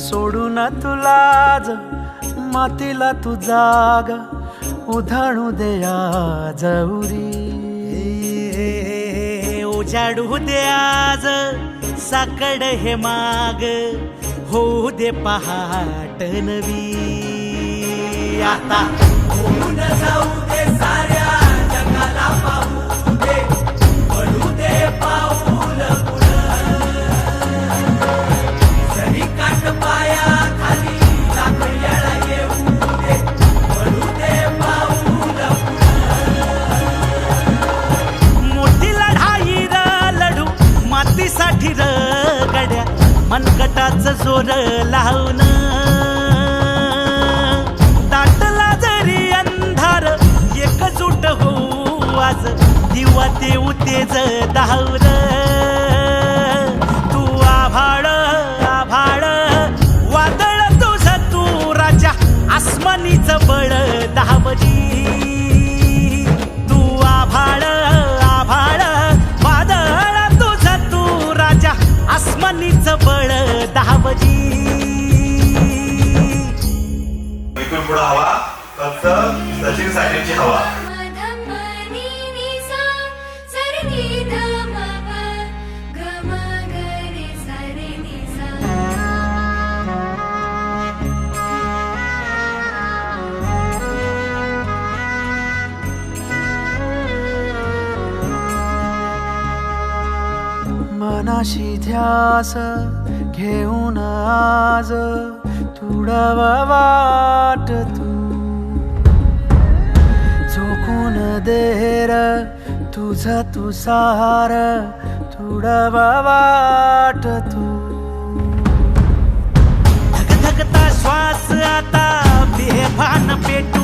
सोडून तुला मातीला तू जाग उधाणू दे आज उरी. उजाडू दे आज साकड हे माग होऊ दे पहाट नवी. आता जाऊ दे साऱ्या मनगटाच जोर लावून दाटला जरी अंधार एकजूट होऊ आज. दिवा देऊ तेज दावर तू आभाळ आभाळ. वादळ तुझ तू राजा. आसमानीच बळ दहावरी फक्त सचिन साठेची हवा मनाशी ध्यास घेऊन आज तुडवा वाट तू देर तुझ तू सहार थोडा वाट तू. धगधगता श्वास आता बेभान पेटू